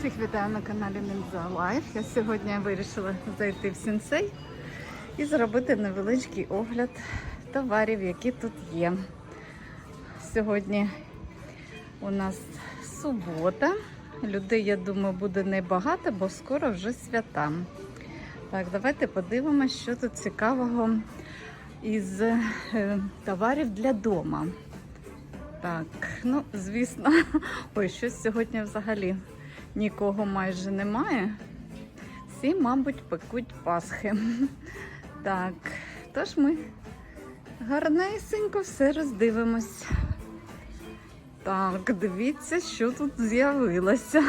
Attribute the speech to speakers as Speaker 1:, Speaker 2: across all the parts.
Speaker 1: Всіх вітаю на каналі Мінза Лайф. Я сьогодні вирішила зайти в сенсей і зробити невеличкий огляд товарів, які тут є. Сьогодні у нас субота. Людей, я думаю, буде небагато, бо скоро вже свята. Так, давайте подивимося, що тут цікавого із е, товарів для дома. Так, ну, звісно, ой, щось сьогодні взагалі нікого майже немає. Всі, мабуть, пекуть Пасхи. Так, тож ми гарнесенько все роздивимось. Так, дивіться, що тут з'явилося.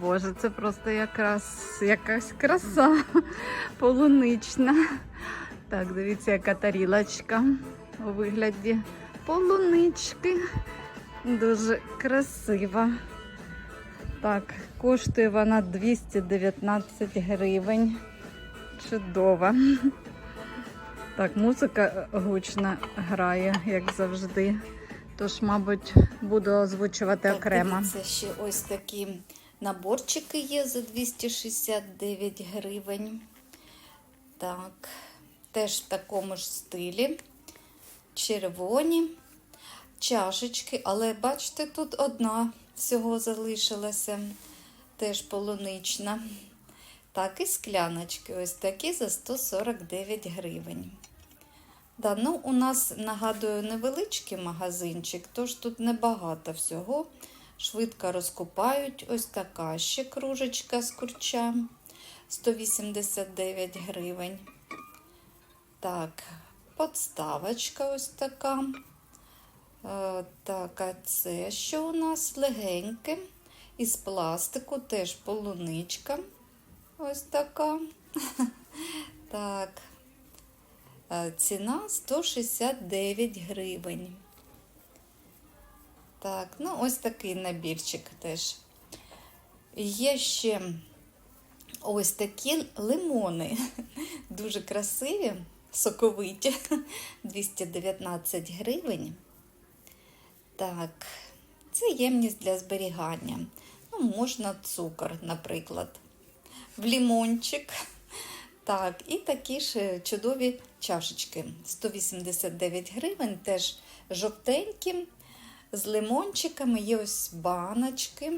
Speaker 1: Боже, це просто якраз якась краса полунична. Так, дивіться, яка тарілочка у вигляді полунички. Дуже красива. Так, коштує вона 219 гривень. Чудова. Так, музика гучно грає, як завжди. Тож, мабуть, буду озвучувати
Speaker 2: Так,
Speaker 1: окремо.
Speaker 2: Дивіться, ще ось такі наборчики є за 269 гривень. Так, теж в такому ж стилі. Червоні чашечки, але бачите, тут одна всього залишилася, теж полунична. Так, і скляночки ось такі за 149 гривень. Да, ну, у нас, нагадую, невеличкий магазинчик, тож тут небагато всього. Швидко розкупають. Ось така ще кружечка з курча 189 гривень. Так, подставочка ось така. Е, Так, а це що у нас легеньке. Із пластику теж полуничка. Ось така. Так. Е, Ціна 169 гривень. Так, ну ось такий набірчик теж. Є ще ось такі лимони. Дуже красиві, соковиті. 219 гривень. Так, це ємність для зберігання. Ну, можна цукор, наприклад. В лімончик. Так, і такі ж чудові чашечки. 189 гривень, теж жовтенькі, з лимончиками. Є ось баночки,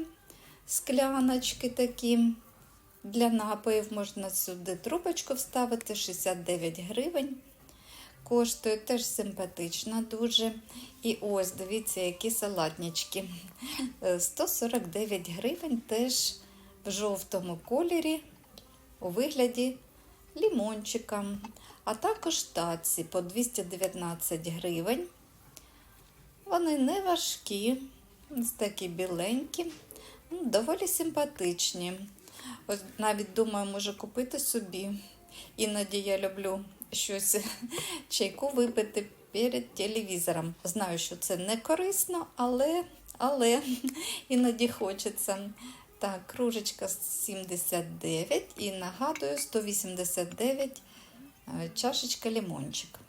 Speaker 2: скляночки такі. Для напоїв можна сюди трубочку вставити 69 гривень. Коштує теж симпатично дуже. І ось, дивіться, які салатнички. 149 гривень теж в жовтому кольорі у вигляді лімончика. А також таці по 219 гривень. Вони не важкі, такі біленькі, ну, доволі симпатичні. Ось навіть думаю, можу купити собі. Іноді я люблю щось чайку випити перед телевізором. Знаю, що це не корисно, але, але іноді хочеться. Так, кружечка 79 і нагадую 189 е, чашечка лимончик.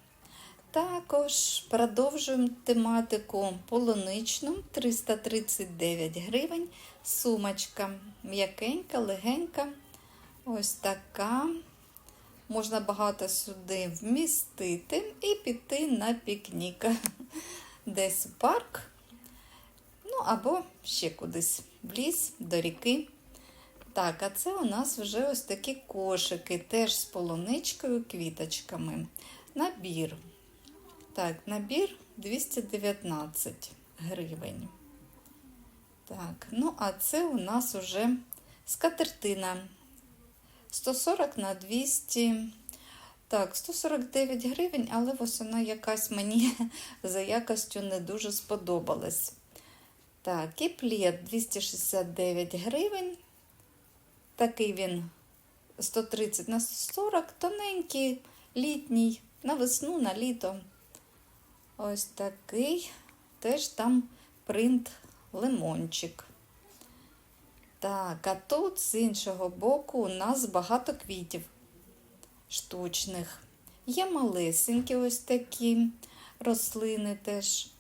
Speaker 2: Також продовжуємо тематику полуничну 339 гривень. Сумочка м'якенька, легенька. Ось така. Можна багато сюди вмістити і піти на пікнік. Десь в парк. Ну, або ще кудись в ліс, до ріки. Так, а це у нас вже ось такі кошики, теж з полуничкою, квіточками. Набір. Так, набір 219 гривень. Так, ну, а це у нас уже скатертина. 140 на 200. Так, 149 гривень, але ось вона якась мені за якостю не дуже сподобалась. Так, і плід 269 гривень. Такий він 130 на 40, тоненький, літній, на весну, на літо. Ось такий. Теж там принт лимончик. Так, а тут з іншого боку у нас багато квітів штучних. Є малесенькі ось такі рослини теж.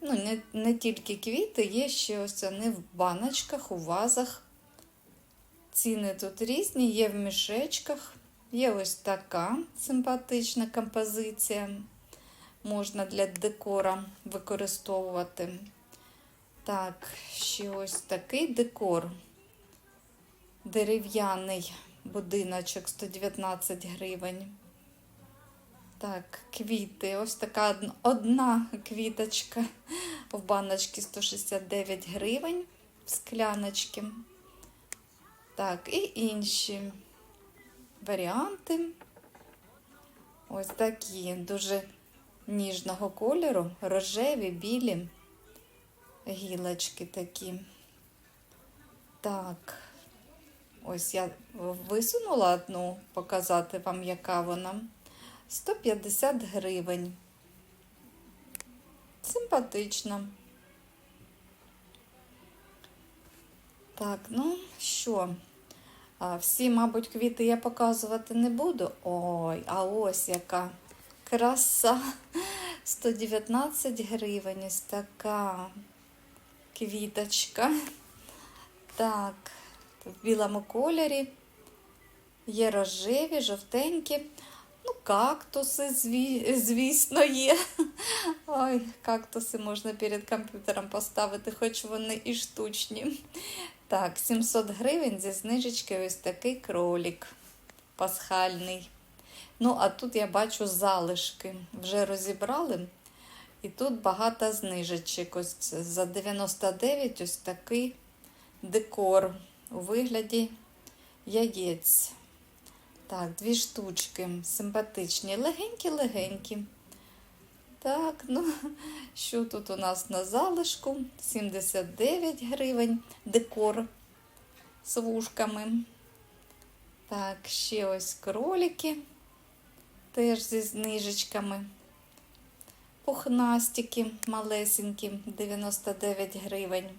Speaker 2: Ну, не, не тільки квіти, є ще ось вони в баночках, у вазах. Ціни тут різні, є в мішечках. Є ось така симпатична композиція. Можна для декора використовувати. Так, ще ось такий декор. Дерев'яний будиночок 119 гривень. Так, квіти. Ось така одна квіточка в баночці 169 гривень в скляночці. Так, і інші варіанти. Ось такі дуже ніжного кольору, рожеві, білі гілочки такі. Так, ось я висунула одну, показати вам, яка вона. 150 гривень. Симпатично. Так, ну що? Всі, мабуть, квіти я показувати не буду. Ой, а ось яка краса. 119 гривень. Ось така квіточка. Так, в білому кольорі. Є рожеві, жовтенькі. Ну, кактуси, зві... звісно, є. Ой, кактуси можна перед комп'ютером поставити, хоч вони і штучні. Так, 700 гривень зі знижечки ось такий кролік пасхальний. Ну, а тут я бачу залишки. Вже розібрали. І тут багато знижечок. Ось за 99 ось такий декор у вигляді яєць. Так, дві штучки симпатичні, легенькі-легенькі. Так, ну, що тут у нас на залишку? 79 гривень декор з вушками. Так, ще ось кролики, теж зі знижечками. Пухнастики малесенькі, 99 гривень.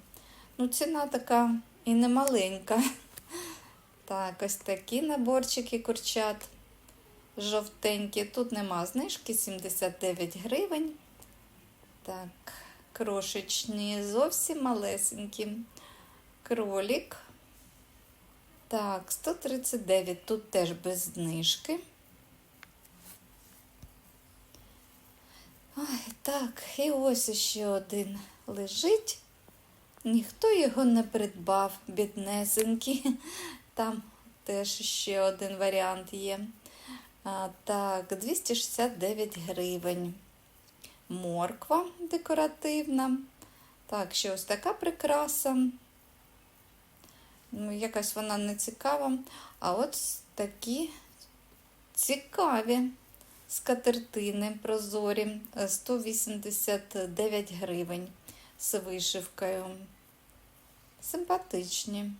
Speaker 2: Ну, ціна така і не маленька. Так, ось такі наборчики курчат жовтенькі. Тут нема знижки 79 гривень. Так, крошечні, зовсім малесенькі. Кролік. Так, 139. Тут теж без знижки. Ой, так, і ось ще один лежить. Ніхто його не придбав, біднесенький. Там теж ще один варіант є. А, так, 269 гривень. Морква декоративна. Так, ще ось така прикраса. Ну, якась вона не цікава. А от такі цікаві скатертини прозорі. 189 гривень з вишивкою. Симпатичні.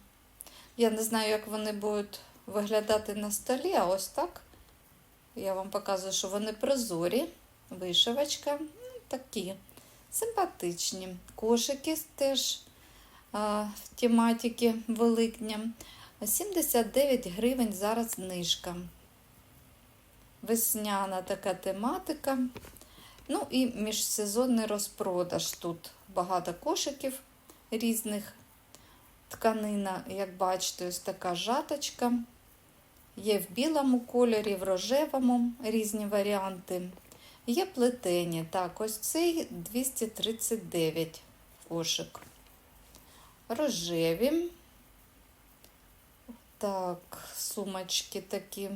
Speaker 2: Я не знаю, як вони будуть виглядати на столі, а ось так. Я вам показую, що вони прозорі, вишивочка, ну, такі симпатичні. Кошики теж а, в тематиці Великдня. 79 гривень зараз знижка. Весняна така тематика. Ну і міжсезонний розпродаж. Тут багато кошиків різних. Тканина, як бачите, ось така жаточка. Є в білому кольорі, в рожевому різні варіанти. Є плетені. Так, ось цей 239 кошик. Рожеві. Так, сумочки такі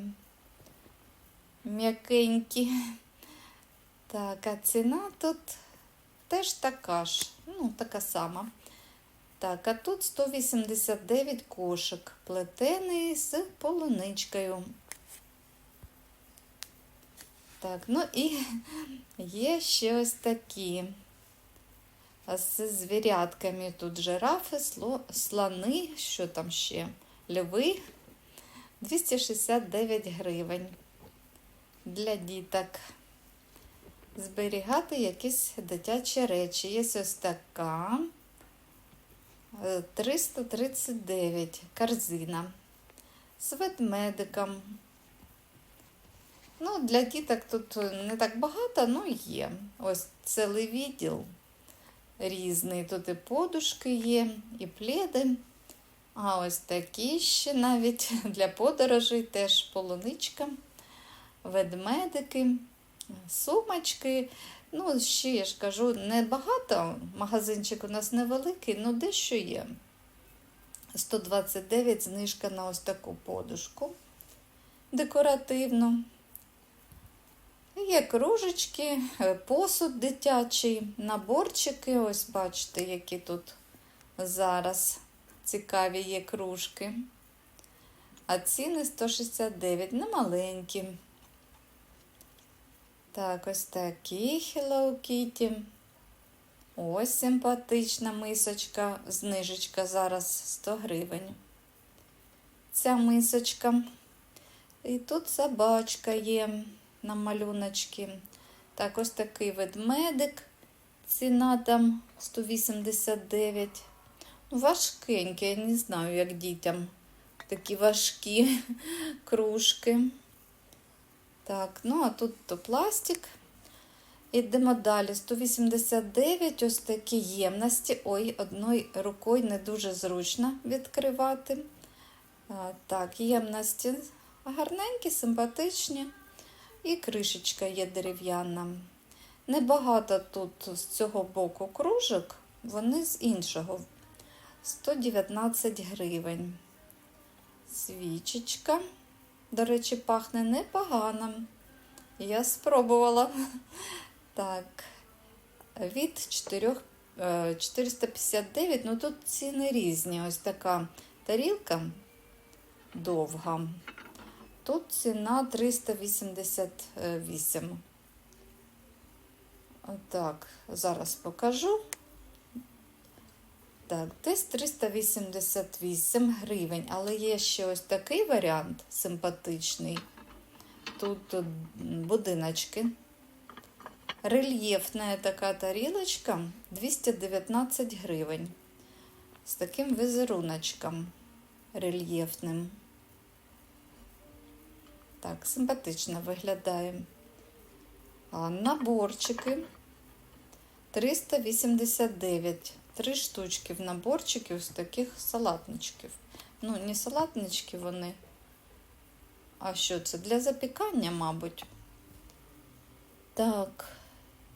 Speaker 2: м'якенькі. Так, а ціна тут теж така ж, ну, така сама. Так, а тут 189 кошик, плетений з полуничкою. Так, ну і є ще ось такі. З звірятками тут жирафи, слони, що там ще? Льви 269 гривень для діток. Зберігати якісь дитячі речі. Є ось така. 339 корзина з ведмедиком. Ну, для діток тут не так багато, але є. Ось цілий відділ різний. Тут і подушки є, і пледи А ось такі ще навіть для подорожей теж полуничка, ведмедики, сумочки. Ну, ще я ж кажу, не багато. Магазинчик у нас невеликий, ну дещо є. 129 знижка на ось таку подушку декоративну. Є кружечки, е, посуд дитячий, наборчики. Ось бачите, які тут зараз цікаві є кружки. А ціни 169, не маленькі. Так, ось такі Hello Kitty. Ось симпатична мисочка, знижечка зараз 100 гривень. Ця мисочка. І тут собачка є на малюночки. Так, ось такий ведмедик. Ціна там 189. Ну, Важкенький, я не знаю, як дітям. Такі важкі кружки. Так, ну а тут то пластик. Ідемо далі. 189, ось такі ємності. Ой, одною рукою не дуже зручно відкривати. Так, ємності гарненькі, симпатичні. І кришечка є дерев'яна. Небагато тут з цього боку кружок, вони з іншого. 119 гривень. Свічечка. До речі, пахне непогано. Я спробувала. Так, від 4, е, 459, ну тут ціни різні. Ось така тарілка довга. Тут ціна 388. Так, зараз покажу. Так, десь 388 гривень, але є ще ось такий варіант симпатичний. Тут е, будиночки. Рельєфна така тарілочка 219 гривень. З таким візеруночком рельєфним. Так, симпатично виглядає. А, наборчики 389. Три штучки в наборчиків з таких салатничків. Ну, не салатнички вони. А що це? Для запікання, мабуть. Так,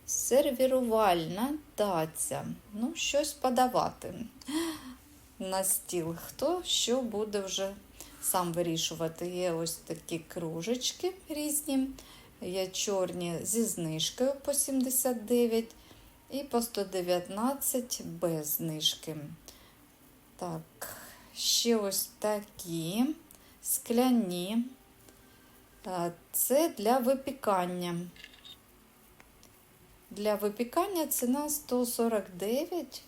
Speaker 2: сервірувальна таця. Ну, щось подавати на стіл. Хто що буде вже сам вирішувати. Є ось такі кружечки різні. Є чорні зі знижкою по 79 і по 119 без знижки. Так, ще ось такі скляні. Це для випікання. Для випікання ціна 149.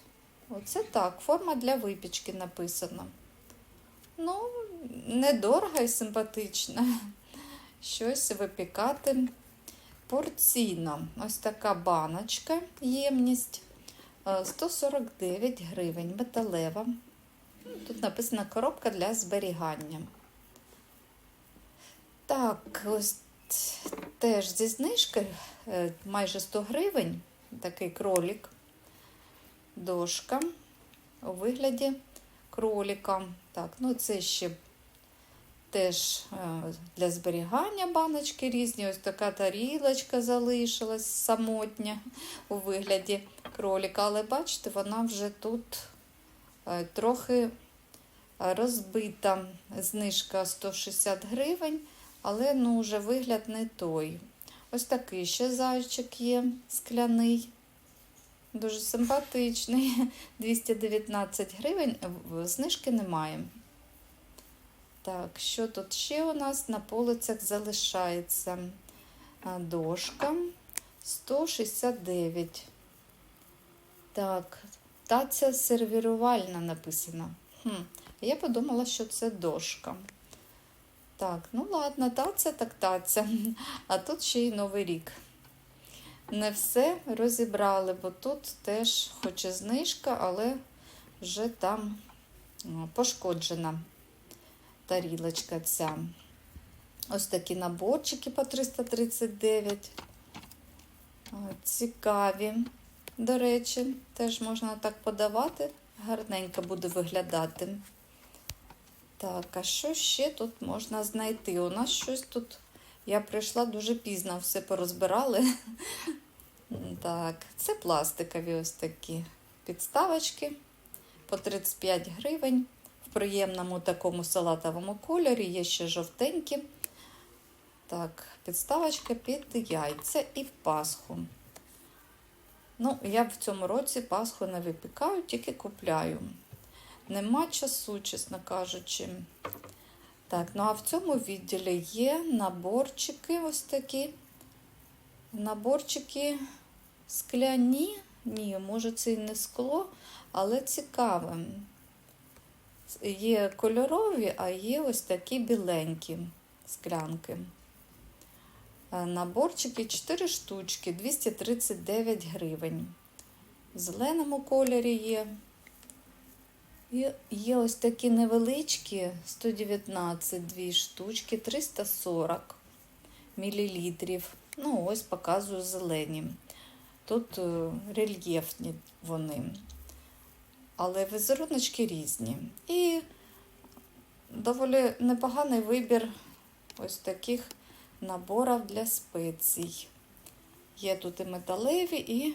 Speaker 2: Оце так, форма для випічки написана. Ну, недорого і симпатично. Щось випікати порційно. Ось така баночка, ємність 149 гривень, металева. Тут написана коробка для зберігання. Так, ось теж зі знижкою е, майже 100 гривень. Такий кролик, дошка у вигляді кролика. Так, ну це ще теж е, для зберігання баночки різні. Ось така тарілочка залишилась самотня у вигляді кролика. Але бачите, вона вже тут е, трохи розбита. Знижка 160 гривень, але ну, вже вигляд не той. Ось такий ще зайчик є скляний. Дуже симпатичний. 219 гривень, знижки немає. Так, що тут ще у нас на полицях залишається? Дошка 169. Так, таця сервірувальна написана. Хм, Я подумала, що це дошка. Так, ну ладно, таця так таця. А тут ще й Новий рік. Не все розібрали, бо тут теж, хоч і знижка, але вже там пошкоджена тарілочка ця. Ось такі наборчики по 339. Цікаві, до речі, теж можна так подавати, гарненько буде виглядати. Так, а що ще тут можна знайти? У нас щось тут. Я прийшла дуже пізно, все порозбирали. Так, це пластикові ось такі підставочки по 35 гривень. В приємному такому салатовому кольорі, є ще жовтенькі. Так, підставочка під яйця і в Пасху. Ну, я в цьому році Пасху не випікаю, тільки купляю. Нема часу, чесно кажучи. Так, ну а в цьому відділі є наборчики ось такі. Наборчики скляні. Ні, може це і не скло, але цікаве. Є кольорові, а є ось такі біленькі склянки. Е, Наборчики 4 штучки, 239 гривень. В зеленому кольорі є. І є ось такі невеличкі 119 дві штучки, 340 мл. Ну, ось показую зелені. Тут е, рельєфні вони. Але візеруночки різні. І доволі непоганий вибір ось таких наборів для спецій. Є тут і металеві, і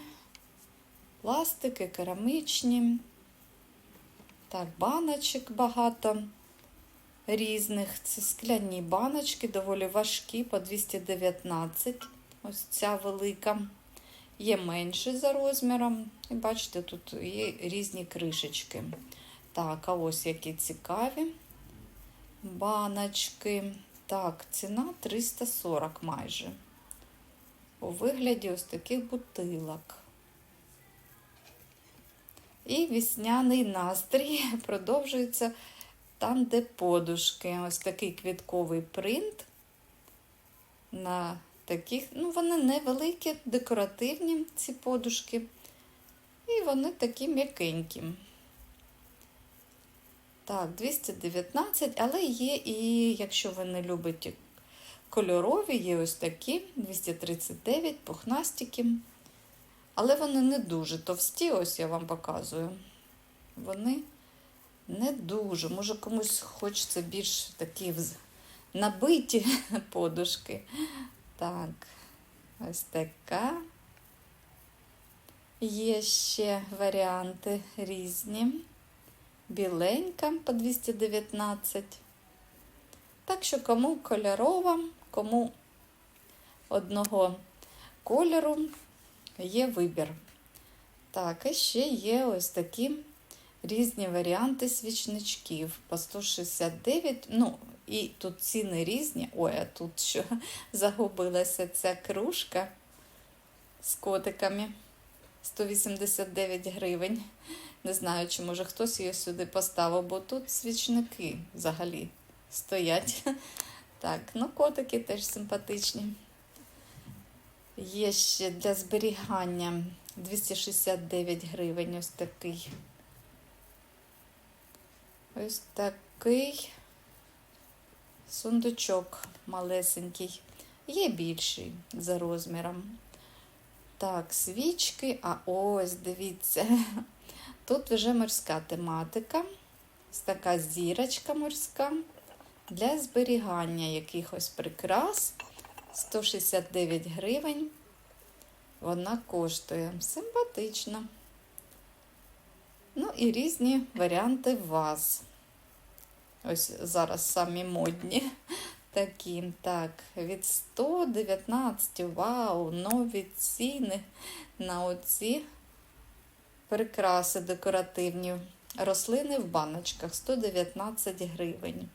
Speaker 2: пластики, керамічні. Так, баночок багато різних. Це скляні баночки, доволі важкі, по 219. Ось ця велика. Є менші за розміром. І бачите, тут є різні кришечки. Так, а ось які цікаві баночки. Так, ціна 340 майже. У вигляді ось таких бутилок. І вісняний настрій продовжується там, де подушки. Ось такий квітковий принт. На таких, ну, вони невеликі, декоративні, ці подушки. І вони такі м'якенькі. Так, 219, але є і, якщо ви не любите кольорові, є ось такі 239 пухнастики. Але вони не дуже товсті, ось я вам показую. Вони не дуже. Може, комусь хочеться більш такі набиті подушки. Так, ось така. Є ще варіанти різні. Біленька по 219. Так що кому кольорова, кому одного кольору є вибір. Так, і ще є ось такі різні варіанти свічничків по 169. Ну, і тут ціни різні. Ой, а тут що загубилася ця кружка з котиками. 189 гривень. Не знаю, чи може хтось її сюди поставив, бо тут свічники взагалі стоять. Так, ну котики теж симпатичні. Є ще для зберігання 269 гривень. Ось такий. Ось такий сундучок малесенький. Є більший за розміром. Так, свічки, а ось, дивіться, тут вже морська тематика. Ось така зірочка морська для зберігання якихось прикрас. 169 гривень. Вона коштує симпатично. Ну і різні варіанти ваз. Ось зараз самі модні такі. Так, від 119, вау, нові ціни на оці прикраси декоративні. Рослини в баночках 119 гривень.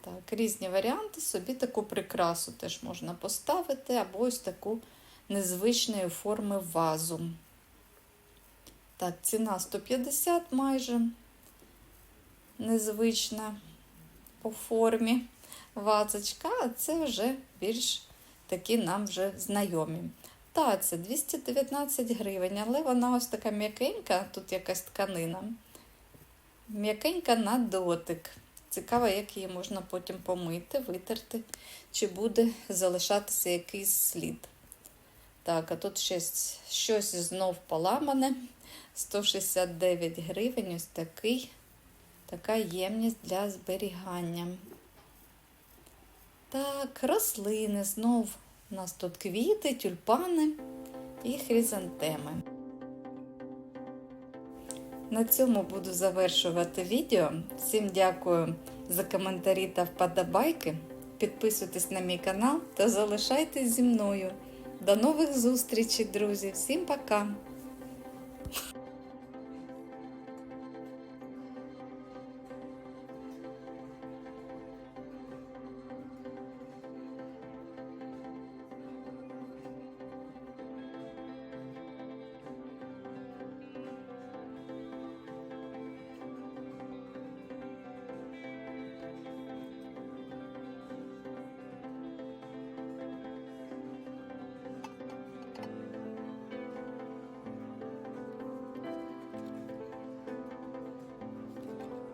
Speaker 2: Так, різні варіанти. Собі таку прикрасу теж можна поставити, або ось таку незвичної форми вазу. Так, ціна 150 майже незвична по формі вазочка, а це вже більш такі нам вже знайомі. Це 219 гривень, але вона ось така м'якенька, тут якась тканина. М'якенька на дотик. Цікаво, як її можна потім помити, витерти, чи буде залишатися якийсь слід. Так, а тут щось, щось знов поламане. 169 гривень, ось такий така ємність для зберігання. Так, рослини. Знов у нас тут квіти, тюльпани і хризантеми. На цьому буду завершувати відео. Всім дякую за коментарі та вподобайки. Підписуйтесь на мій канал та залишайтесь зі мною. До нових зустрічей, друзі! Всім пока!